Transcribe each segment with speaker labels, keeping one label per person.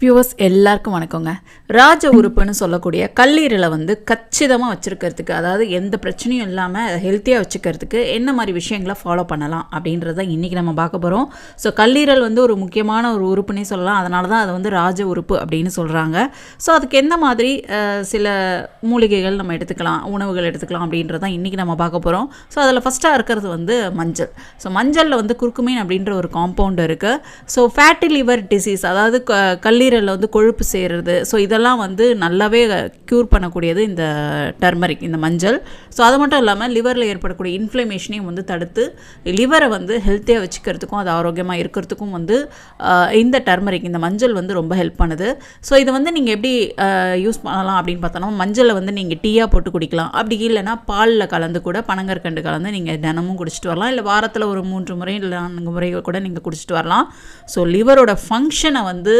Speaker 1: Viewers எல்லாருக்கும் வணக்கங்க. ராஜ உறுப்புன்னு சொல்லக்கூடிய கல்லீரலை வந்து கச்சிதமாக வச்சுருக்கிறதுக்கு அதாவது எந்த பிரச்சனையும் இல்லாமல் ஹெல்த்தியாக வச்சுக்கிறதுக்கு என்ன மாதிரி விஷயங்களை ஃபாலோ பண்ணலாம் அப்படின்றத இன்றைக்கி நம்ம பார்க்க போகிறோம் ஸோ கல்லீரல் வந்து ஒரு முக்கியமான ஒரு உறுப்புனே சொல்லலாம். அதனால தான் அதை வந்து ராஜ உறுப்பு அப்படின்னு சொல்கிறாங்க ஸோ அதுக்கு எந்த மாதிரி சில மூலிகைகள் நம்ம எடுத்துக்கலாம் உணவுகள் எடுத்துக்கலாம் அப்படின்றத இன்றைக்கி நம்ம பார்க்க போகிறோம் ஸோ அதில் ஃபஸ்ட்டாக இருக்கிறது வந்து மஞ்சள். ஸோ மஞ்சளில் வந்து குறுக்குமீன் அப்படின்ற ஒரு காம்பவுண்ட் இருக்குது ஸோ ஃபேட்டி லிவர் டிசீஸ் அதாவது க- கல்லீரலில் வந்து கொழுப்பு சேருறது. ஸோ இதெல்லாம் வந்து நல்லாவே க்யூர் பண்ணக்கூடியது இந்த டர்மரிக் இந்த மஞ்சள். ஸோ அது மட்டும் இல்லாமல் லிவரில் ஏற்படக்கூடிய இன்ஃப்ளமேஷனையும் வந்து தடுத்து லிவரை வந்து ஹெல்த்தியாக வச்சுக்கிறதுக்கும் அது ஆரோக்கியமாக இருக்கிறதுக்கும் வந்து இந்த டர்மரிக் இந்த மஞ்சள் வந்து ரொம்ப ஹெல்ப் பண்ணுது. ஸோ இதை வந்து நீங்கள் எப்படி யூஸ் பண்ணலாம் அப்படின்னு பார்த்தோன்னா மஞ்சளை வந்து நீங்கள் டீயாக போட்டு குடிக்கலாம். அப்படி இல்லைன்னா பாலில் கலந்து கூட பனங்கற்கண்டு கலந்து நீங்கள் தினமும் குடிச்சிட்டு வரலாம். இல்லை வாரத்தில் ஒரு மூன்று முறை இல்லை நான்கு முறை கூட நீங்கள் குடிச்சிட்டு வரலாம். ஸோ லிவரோட ஃபங்க்ஷனை வந்து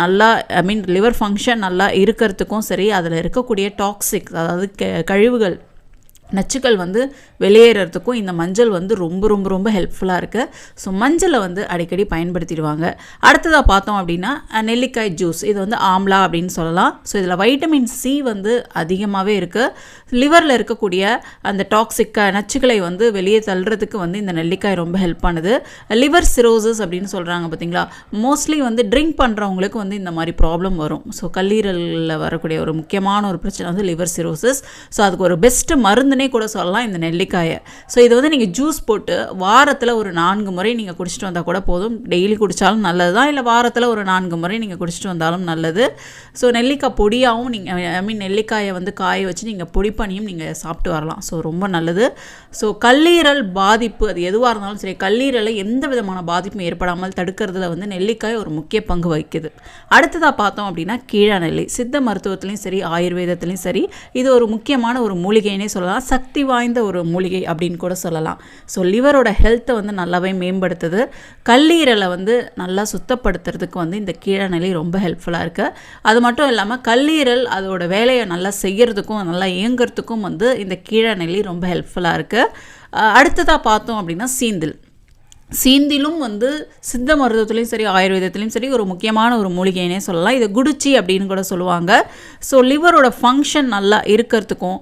Speaker 1: நல்ல நல்லா ஐ மீன் லிவர் ஃபங்க்ஷன் நல்லா இருக்கிறதுக்கும் சரி அதில் இருக்கக்கூடிய டாக்ஸிக் அதாவது க- கழிவுகள் நச்சுக்கள் வந்து வெளியேறதுக்கும் இந்த மஞ்சள் வந்து ரொம்ப ரொம்ப ரொம்ப ஹெல்ப்ஃபுல்லாக இருக்குது ஸோ மஞ்சளை வந்து அடிக்கடி பயன்படுத்திடுவாங்க. அடுத்ததாக பார்த்தோம் அப்படின்னா நெல்லிக்காய் ஜூஸ் இது வந்து ஆம்லா அப்படின்னு சொல்லலாம். ஸோ இதில் வைட்டமின் சி வந்து அதிகமாகவே இருக்குது லிவரில் இருக்கக்கூடிய அந்த டாக்ஸிக்காக நச்சுக்களை வந்து வெளியே தள்ளுறதுக்கு வந்து இந்த நெல்லிக்காய் ரொம்ப ஹெல்ப் பண்ணுது லிவர் சிரோசஸ் அப்படின்னு சொல்கிறாங்க பார்த்தீங்களா மோஸ்ட்லி வந்து ட்ரிங்க் பண்ணுறவங்களுக்கு வந்து இந்த மாதிரி ப்ராப்ளம் வரும். ஸோ கல்லீரலில் வரக்கூடிய ஒரு முக்கியமான ஒரு பிரச்சனை வந்து லிவர் சிரோசஸ் ஸோ அதுக்கு ஒரு பெஸ்ட்டு மருந்து மருந்துனே கூட சொல்லலாம் இந்த நெல்லிக்காயை. ஸோ இதை வந்து நீங்கள் ஜூஸ் போட்டு வாரத்தில் ஒரு நான்கு முறை நீங்கள் குடிச்சிட்டு வந்தால் கூட போதும். டெய்லி குடித்தாலும் நல்லது தான் இல்லை வாரத்தில் ஒரு நான்கு முறை நீங்கள் குடிச்சிட்டு வந்தாலும் நல்லது? ஸோ நெல்லிக்காய் பொடியாகவும் நீங்கள் ஐ மீன் நெல்லிக்காயை வந்து காய வச்சு நீங்கள் பொடி பண்ணியும் நீங்கள் சாப்பிட்டு வரலாம். ஸோ ரொம்ப நல்லது. ஸோ கல்லீரல் பாதிப்பு அது எதுவாக இருந்தாலும் சரி கல்லீரலை எந்த விதமான பாதிப்பும் ஏற்படாமல் தடுக்கிறதுல வந்து நெல்லிக்காய் ஒரு முக்கிய பங்கு வகிக்குது. அடுத்ததாக பார்த்தோம் அப்படின்னா கீழா நெல்லி. சித்த மருத்துவத்துலேயும் சரி ஆயுர்வேதத்துலேயும் சரி இது ஒரு முக்கியமான ஒரு மூலிகைன்னே சொல்லலாம். சக்தி வாய்ந்த ஒரு மூலிகை அப்படின்னு கூட சொல்லலாம். ஸோ லிவரோட ஹெல்த்தை வந்து நல்லாவே மேம்படுத்துது. கல்லீரலை வந்து நல்லா சுத்தப்படுத்துறதுக்கு வந்து இந்த கீழநிலை ரொம்ப ஹெல்ப்ஃபுல்லாக இருக்குது அது மட்டும் இல்லாமல் கல்லீரல் அதோட வேலையை நல்லா செய்கிறதுக்கும் நல்லா இயங்குறதுக்கும் வந்து இந்த கீழநிலை ரொம்ப ஹெல்ப்ஃபுல்லாக இருக்குது அடுத்ததாக பார்த்தோம் அப்படின்னா சீந்தில். சீந்திலும் வந்து சித்த மருத்துவத்துலேயும் சரி ஆயுர்வேதத்துலேயும் சரி ஒரு முக்கியமான ஒரு மூலிகைனே சொல்லலாம். இது குடிச்சி அப்படின்னு கூட சொல்லுவாங்க. ஸோ லிவரோட ஃபங்க்ஷன் நல்லா இருக்கிறதுக்கும்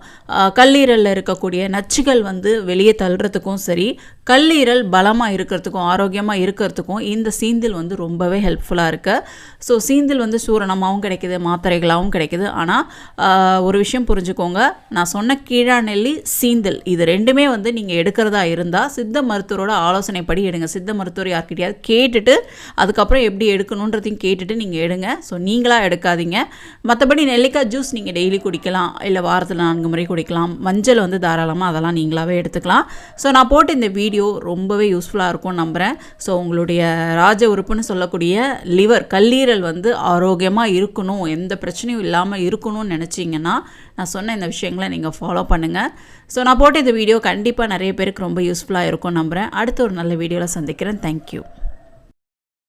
Speaker 1: கல்லீரலில் இருக்கக்கூடிய நச்சுகள் வந்து வெளியே தள்ளுறதுக்கும் சரி கல்லீரல் பலமாக இருக்கிறதுக்கும் ஆரோக்கியமாக இருக்கிறதுக்கும் இந்த சீந்தில் வந்து ரொம்பவே ஹெல்ப்ஃபுல்லாக இருக்குது ஸோ சீந்தில் வந்து சூரணமாகவும் கிடைக்கிது மாத்திரைகளாகவும் கிடைக்கிது. ஆனால் ஒரு விஷயம் புரிஞ்சுக்கோங்க. நான் சொன்ன கீழா நெல்லி சீந்தில் இது ரெண்டுமே வந்து நீங்கள் எடுக்கிறதா இருந்தால் சித்த மருத்துவரோட ஆலோசனைப்படி எடுங்க. சித்த மருத்துவர் யார்கிட்டயாவது கேட்டுட்டு அதுக்கப்புறம் எப்படி எடுக்கணுன்றதையும் கேட்டுட்டு நீங்கள் எடுங்க. ஸோ நீங்களாக எடுக்காதீங்க. மற்றபடி நெல்லிக்காய் ஜூஸ் நீங்கள் டெய்லி குடிக்கலாம். இல்லை வாரத்தில் நான்கு முறை குடிக்கலாம். மஞ்சள் வந்து தாராளமாக அதெல்லாம் நீங்களாகவே எடுத்துக்கலாம். ஸோ நான் போட்டு இந்த வீடியோ ரொம்பவே யூஸ்ஃபுல்லாக இருக்கும்னு நம்புகிறேன் ஸோ உங்களுடைய ராஜ உறுப்புன்னு சொல்லக்கூடிய லிவர் கல்லீரல் வந்து ஆரோக்கியமாக இருக்கணும். எந்த பிரச்சனையும் இல்லாமல் இருக்கணும்னு நினச்சிங்கன்னா நான் சொன்ன இந்த விஷயங்களை நீங்கள் ஃபாலோ பண்ணுங்கள் ஸோ நான் போட்டு இந்த வீடியோ கண்டிப்பாக நிறைய பேருக்கு ரொம்ப யூஸ்ஃபுல்லாக இருக்கும்னு நம்புகிறேன் அடுத்த ஒரு நல்ல வீடியோவில் சந்திக்கிறேன் தேங்க்யூ